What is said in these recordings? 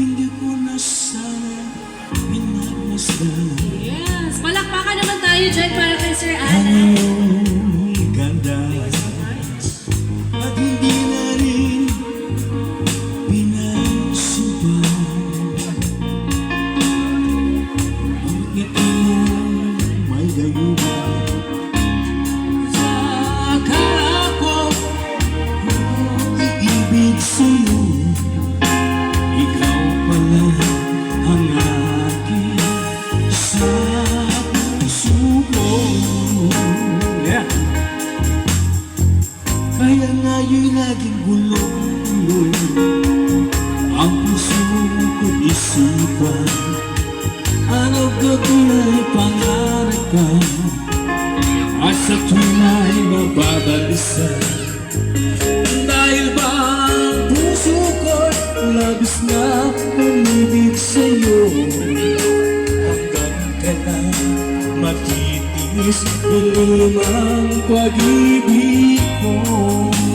Hindi ko na sana minagmasdan! you drink my Kaya nga'y laging gulong-gulo Ang puso ko isipan. Ano gabi ay pangarap ka. At sa tunay mababalisan. Dahil ba ang puso ko labis na umibig sa'yo? Hanggang kailan matitiis Ilim ang pag-ibig ko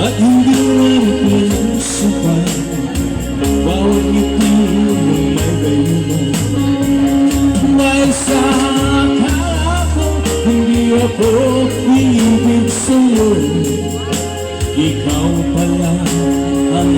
At hindi mo rin pinagsupan Bawat ngiti mo may gayuman Dahil sa akala ko Hindi ako iibig Ikaw pala ang